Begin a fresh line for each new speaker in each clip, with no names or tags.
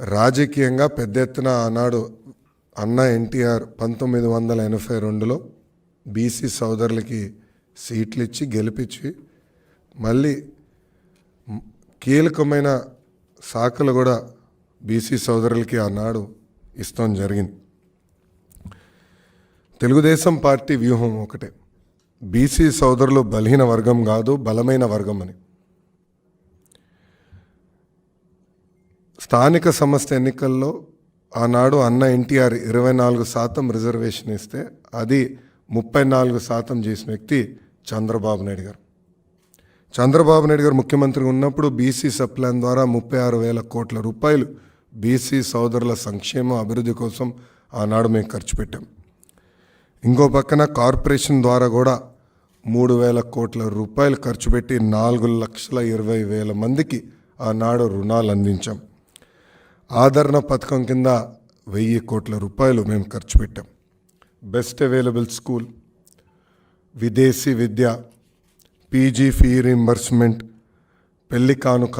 రాజకీయంగా పెద్ద ఎత్తున ఆనాడు అన్న ఎన్టీఆర్ పంతొమ్మిది వందల ఎనభై రెండులో బీసీ సోదరులకి సీట్లు ఇచ్చి గెలిపించి మళ్ళీ కీలకమైన శాఖలు కూడా బీసీ సోదరులకి ఆనాడు ఇస్తాం జరిగింది. తెలుగుదేశం పార్టీ వ్యూహం ఒకటే. బీసీ సోదరులు బలహీన వర్గం కాదు బలమైన వర్గం అని. స్థానిక సంస్థ ఎన్నికల్లో ఆనాడు అన్న ఎన్టీఆర్ ఇరవై నాలుగు శాతం రిజర్వేషన్ ఇస్తే అది ముప్పై నాలుగు శాతం చేసిన వ్యక్తి చంద్రబాబు నాయుడు గారు. చంద్రబాబు నాయుడు గారు ముఖ్యమంత్రి ఉన్నప్పుడు బీసీ సప్లాన్ ద్వారా ముప్పై ఆరు వేల కోట్ల రూపాయలు బీసీ సోదరుల సంక్షేమ అభివృద్ధి కోసం ఆనాడు మేము ఖర్చు పెట్టాం. ఇంకో పక్కన కార్పొరేషన్ ద్వారా కూడా మూడు వేల కోట్ల రూపాయలు ఖర్చు పెట్టి నాలుగు లక్షల ఇరవై వేల మందికి ఆనాడు రుణాలు అందించాం. ఆదరణ పథకం కింద వెయ్యి కోట్ల రూపాయలు మేము ఖర్చు పెట్టాం. బెస్ట్ అవైలబుల్ స్కూల్ విదేశీ విద్య పీజీ ఫీ రీంబర్స్మెంట్ పెళ్ళి కానుక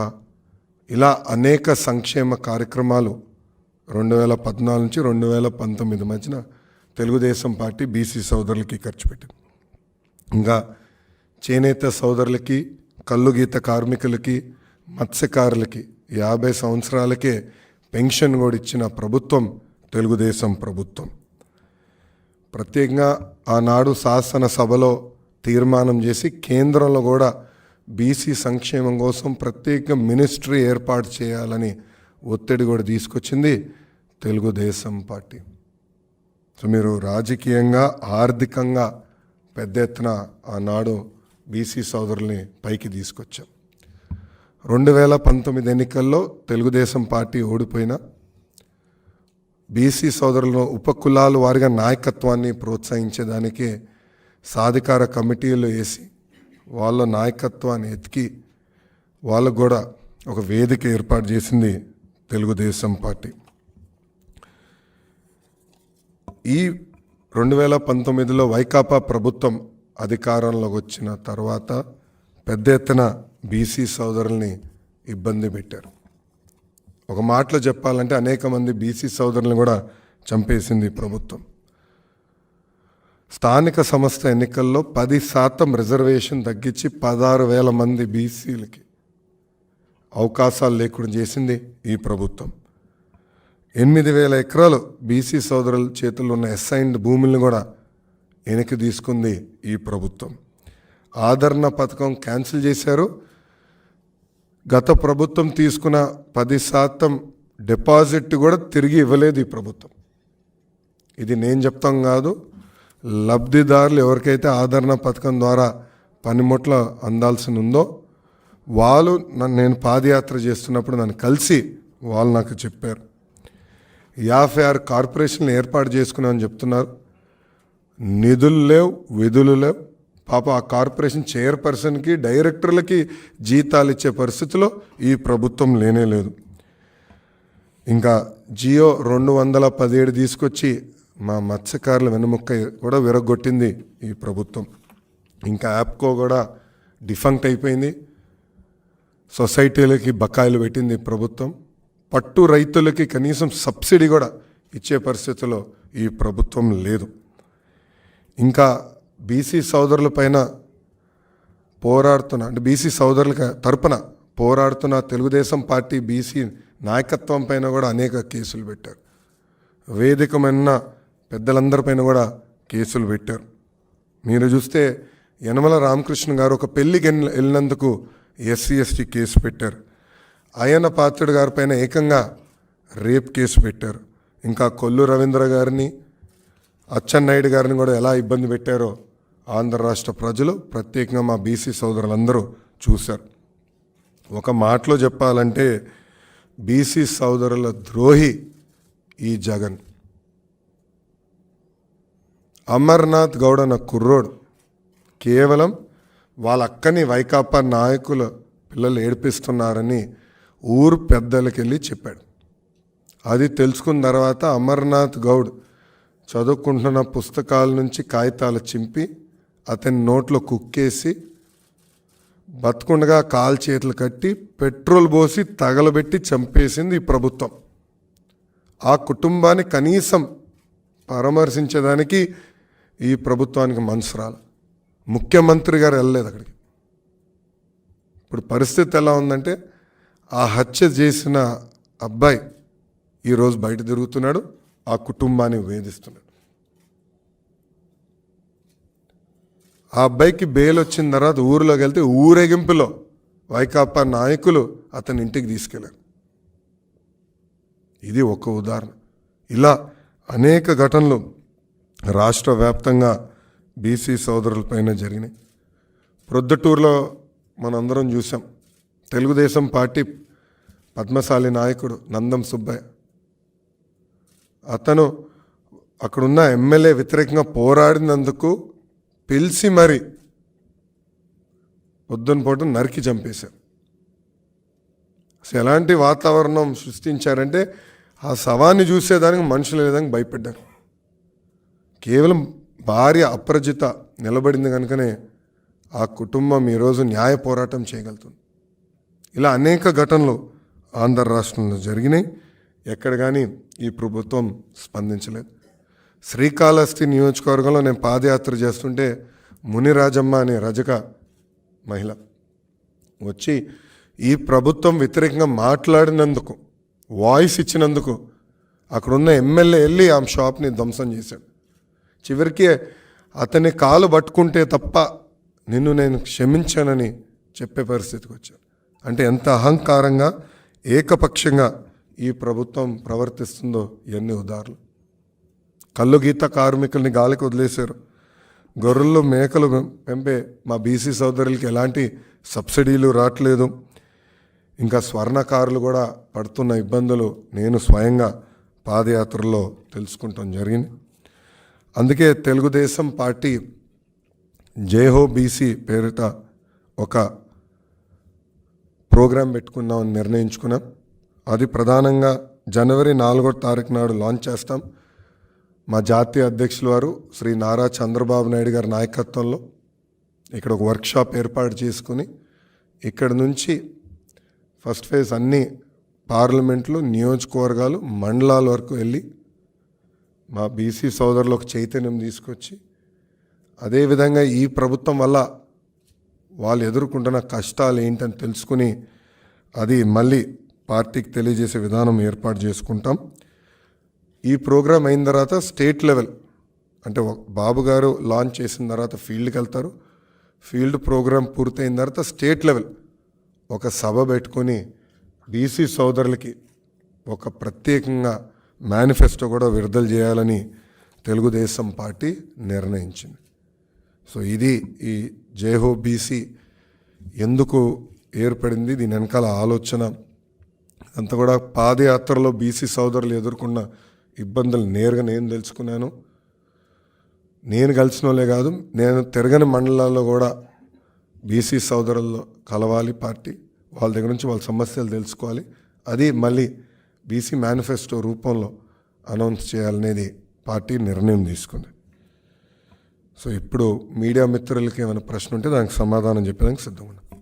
ఇలా అనేక సంక్షేమ కార్యక్రమాలు రెండు వేల పద్నాలుగు నుంచి రెండు వేల పంతొమ్మిది మధ్యన తెలుగుదేశం పార్టీ బీసీ సోదరులకి ఖర్చు పెట్టింది ఇంకా చేనేత సోదరులకి కల్లుగీత కార్మికులకి మత్స్యకారులకి యాభై సంవత్సరాలకే పెన్షన్ కూడా ఇచ్చిన ప్రభుత్వం తెలుగుదేశం ప్రభుత్వం. ప్రత్యేకంగా ఆనాడు శాసనసభలో తీర్మానం చేసి కేంద్రంలో కూడా బీసీ సంక్షేమం కోసం ప్రత్యేక మినిస్ట్రీ ఏర్పాటు చేయాలని ఒత్తిడి కూడా తీసుకొచ్చింది తెలుగుదేశం పార్టీ. సో మీరు రాజకీయంగా ఆర్థికంగా పెద్ద ఎత్తున ఆనాడు బీసీ సోదరుల్ని పైకి తీసుకొచ్చాం. రెండు వేల పంతొమ్మిది ఎన్నికల్లో తెలుగుదేశం పార్టీ ఓడిపోయిన బీసీ సోదరులను ఉపకులాల వారిగా నాయకత్వాన్ని ప్రోత్సహించేదానికే సాధికార కమిటీలు వేసి వాళ్ళ నాయకత్వాన్ని ఎతికి వాళ్ళకు కూడా ఒక వేదిక ఏర్పాటు చేసింది తెలుగుదేశం పార్టీ. ఈ రెండు వేల పంతొమ్మిదిలో వైకాపా ప్రభుత్వం అధికారంలోకి వచ్చిన తర్వాత పెద్ద ఎత్తున బీసీ సోదరుల్ని ఇబ్బంది పెట్టారు. ఒక మాటలో చెప్పాలంటే అనేక మంది బీసీ సోదరులను కూడా చంపేసింది ఈ ప్రభుత్వం. స్థానిక సంస్థ ఎన్నికల్లో పది శాతం రిజర్వేషన్ తగ్గించి పదహారు వేల మంది బీసీలకి అవకాశాలు లేకుండా చేసింది ఈ ప్రభుత్వం. ఎనిమిది వేల ఎకరాలు బీసీ సోదరుల చేతుల్లో ఉన్న అసైన్డ్ భూములను కూడా వెనక్కి తీసుకుంది ఈ ప్రభుత్వం. ఆదరణ పథకం క్యాన్సిల్ చేశారు. గత ప్రభుత్వం తీసుకున్న పది శాతం డిపాజిట్ కూడా తిరిగి ఇవ్వలేదు ఈ ప్రభుత్వం. ఇది నేను చెప్తాం కాదు లబ్ధిదారులు ఎవరికైతే ఆదరణ పథకం ద్వారా పనిముట్లు అందాల్సి ఉందో వాళ్ళు నన్ను నేను పాదయాత్ర చేస్తున్నప్పుడు నన్ను కలిసి వాళ్ళు నాకు చెప్పారు. యాభై ఆరు కార్పొరేషన్లు ఏర్పాటు చేసుకున్నామని చెప్తున్నారు. నిధులు లేవు విధులు లేవు. పాప ఆ కార్పొరేషన్ చైర్పర్సన్కి డైరెక్టర్లకి జీతాలు ఇచ్చే పరిస్థితిలో ఈ ప్రభుత్వం లేనే లేదు. ఇంకా జియో రెండు వందల పదిహేడు తీసుకొచ్చి మా మత్స్యకారుల వెనుముక్క కూడా విరగొట్టింది ఈ ప్రభుత్వం. ఇంకా యాప్కో కూడా డిఫంక్ట్ అయిపోయింది. సొసైటీలకి బకాయిలు పెట్టింది ప్రభుత్వం. పట్టు రైతులకి కనీసం సబ్సిడీ కూడా ఇచ్చే పరిస్థితిలో ఈ ప్రభుత్వం లేదు. ఇంకా బీసీ సోదరుల పైన పోరాడుతున్న అంటే బీసీ సోదరుల తరపున పోరాడుతున్న తెలుగుదేశం పార్టీ బీసీ నాయకత్వం పైన కూడా అనేక కేసులు పెట్టారు. వేదికమైన పెద్దలందరిపైన కూడా కేసులు పెట్టారు. మీరు చూస్తే యనమల రామకృష్ణ గారు ఒక పెళ్ళికి వెళ్ళినందుకు ఎస్సీ ఎస్టీ కేసు పెట్టారు. అయన పాత్రుడు గారి పైన ఏకంగా రేప్ కేసు పెట్టారు. ఇంకా కొల్లు రవీంద్ర గారిని అచ్చెన్నాయుడు గారిని కూడా ఎలా ఇబ్బంది పెట్టారో ఆంధ్ర రాష్ట్ర ప్రజలు ప్రత్యేకంగా మా బీసీ సోదరులందరూ చూశారు. ఒక మాటలో చెప్పాలంటే బీసీ సోదరుల ద్రోహి ఈ జగన్. అమర్నాథ్ గౌడ్ అన్న కుర్రోడు. కేవలం వాళ్ళ అక్కని వైకాపా నాయకుల పిల్లలు ఏడిపిస్తున్నారని ఊరు పెద్దలకి వెళ్ళి చెప్పాడు. అది తెలుసుకున్న తర్వాత అమర్నాథ్ గౌడ్ చదువుకుంటున్న పుస్తకాల నుంచి కాగితాలు చింపి అతని నోట్లో కుక్కేసి బతకుండగా కాలు చేతులు కట్టి పెట్రోల్ పోసి తగలబెట్టి చంపేసింది ఈ ప్రభుత్వం. ఆ కుటుంబాన్ని కనీసం పరామర్శించడానికి ఈ ప్రభుత్వానికి మనసు రాలి. ముఖ్యమంత్రి గారు వెళ్ళలేదు అక్కడికి. ఇప్పుడు పరిస్థితి ఎలా ఉందంటే ఆ హత్య చేసిన అబ్బాయి ఈరోజు బయట తిరుగుతున్నాడు ఆ కుటుంబాన్ని వేధిస్తున్నాడు. ఆ అబ్బాయికి బెయిల్ వచ్చిన తర్వాత ఊరిలోకి వెళ్తే ఊరేగింపులో వైకాపా నాయకులు అతని ఇంటికి తీసుకెళ్ళారు ఇది ఒక ఉదాహరణ. ఇలా అనేక ఘటనలు రాష్ట్ర వ్యాప్తంగా బీసీ సోదరులపైన జరిగినాయి. ప్రొద్దుటూరులో మనందరం చూసాం. తెలుగుదేశం పార్టీ పద్మశాలి నాయకుడు నందం సుబ్బయ్య. అతను అక్కడున్న ఎమ్మెల్యే వ్యతిరేకంగా పోరాడినందుకు పిలిచి మరి పొద్దున పూట నరికి చంపేశారు. అసలు ఎలాంటి వాతావరణం సృష్టించారంటే ఆ శవాన్ని చూసేదానికి మనుషులు విధంగా భయపడ్డారు. కేవలం భార్య అప్రజిత నిలబడింది కనుకనే ఆ కుటుంబం ఈరోజు న్యాయ పోరాటం చేయగలుగుతుంది. ఇలా అనేక ఘటనలు ఆంధ్ర రాష్ట్రంలో జరిగినాయి. ఎక్కడ కానీ ఈ ప్రభుత్వం స్పందించలేదు. శ్రీకాళహస్తి నియోజకవర్గంలో నేను పాదయాత్ర చేస్తుంటే మునిరాజమ్మ అనే రజక మహిళ వచ్చి ఈ ప్రభుత్వం వ్యతిరేకంగా మాట్లాడినందుకు వాయిస్ ఇచ్చినందుకు అక్కడున్న ఎమ్మెల్యే వెళ్ళి ఆమె షాప్ని ధ్వంసం చేశాడు. చివరికి అతని కాలు పట్టుకుంటే తప్ప నిన్ను నేను క్షమించానని చెప్పే పరిస్థితికి వచ్చాను. అంటే ఎంత అహంకారంగా ఏకపక్షంగా ఈ ప్రభుత్వం ప్రవర్తిస్తుందో ఎన్ని ఉదాహరణలు. కళ్ళు గీత కార్మికుల్ని గాలికి వదిలేశారు. గొర్రెలు మేకలు పెంపే మా బీసీ సోదరులకి ఎలాంటి సబ్సిడీలు రావట్లేదు. ఇంకా స్వర్ణకారులు కూడా పడుతున్న ఇబ్బందులు నేను స్వయంగా పాదయాత్రలో తెలుసుకుంటాం జరిగింది. అందుకే తెలుగుదేశం పార్టీ జేహో బీసీ పేరిట ఒక ప్రోగ్రాం పెట్టుకుందామని నిర్ణయించుకున్నాం. అది ప్రధానంగా జనవరి నాలుగో తారీఖు నాడు లాంచ్ చేస్తాం. మా జాతీయ అధ్యక్షుల వారు శ్రీ నారా చంద్రబాబు నాయుడు గారి నాయకత్వంలో ఇక్కడ ఒక వర్క్షాప్ ఏర్పాటు చేసుకుని ఇక్కడ నుంచి ఫస్ట్ ఫేజ్ అన్ని పార్లమెంట్లు నియోజకవర్గాలు మండలాల వరకు వెళ్ళి మా బీసీ సోదరులకు చైతన్యం తీసుకొచ్చి అదేవిధంగా ఈ ప్రభుత్వం వల్ల వాళ్ళు ఎదుర్కొంటున్న కష్టాలు ఏంటని తెలుసుకుని అది మళ్ళీ పార్టీకి తెలియజేసే విధానం ఏర్పాటు చేసుకుంటాం. ఈ ప్రోగ్రాం అయిన తర్వాత స్టేట్ లెవెల్ అంటే బాబు గారు లాంచ్ చేసిన తర్వాత ఫీల్డ్కి వెళ్తారు. ఫీల్డ్ ప్రోగ్రాం పూర్తయిన తర్వాత స్టేట్ లెవెల్ ఒక సభ పెట్టుకొని బీసీ సోదరులకి ఒక ప్రత్యేకంగా మేనిఫెస్టో కూడా విడుదల చేయాలని తెలుగుదేశం పార్టీ నిర్ణయించింది. సో ఇది ఈ జేహో బీసీ ఎందుకు ఏర్పడింది దీని వెనకాల ఆలోచన అంతా కూడా పాదయాత్రలో బీసీ సోదరులు ఎదుర్కొన్న ఇబ్బందులు నేరుగా నేను తెలుసుకున్నాను. నేను కలిసిన వాళ్ళే కాదు నేను తిరగని మండలాల్లో కూడా బీసీ సోదరుల్లో కలవాలి పార్టీ. వాళ్ళ దగ్గర నుంచి వాళ్ళ సమస్యలు తెలుసుకోవాలి. అది మళ్ళీ బీసీ మేనిఫెస్టో రూపంలో అనౌన్స్ చేయాలనేది పార్టీ నిర్ణయం తీసుకుంది. సో ఇప్పుడు మీడియా మిత్రులకి ఏమైనా ప్రశ్న ఉంటే దానికి సమాధానం చెప్పడానికి సిద్ధంగా ఉన్నాను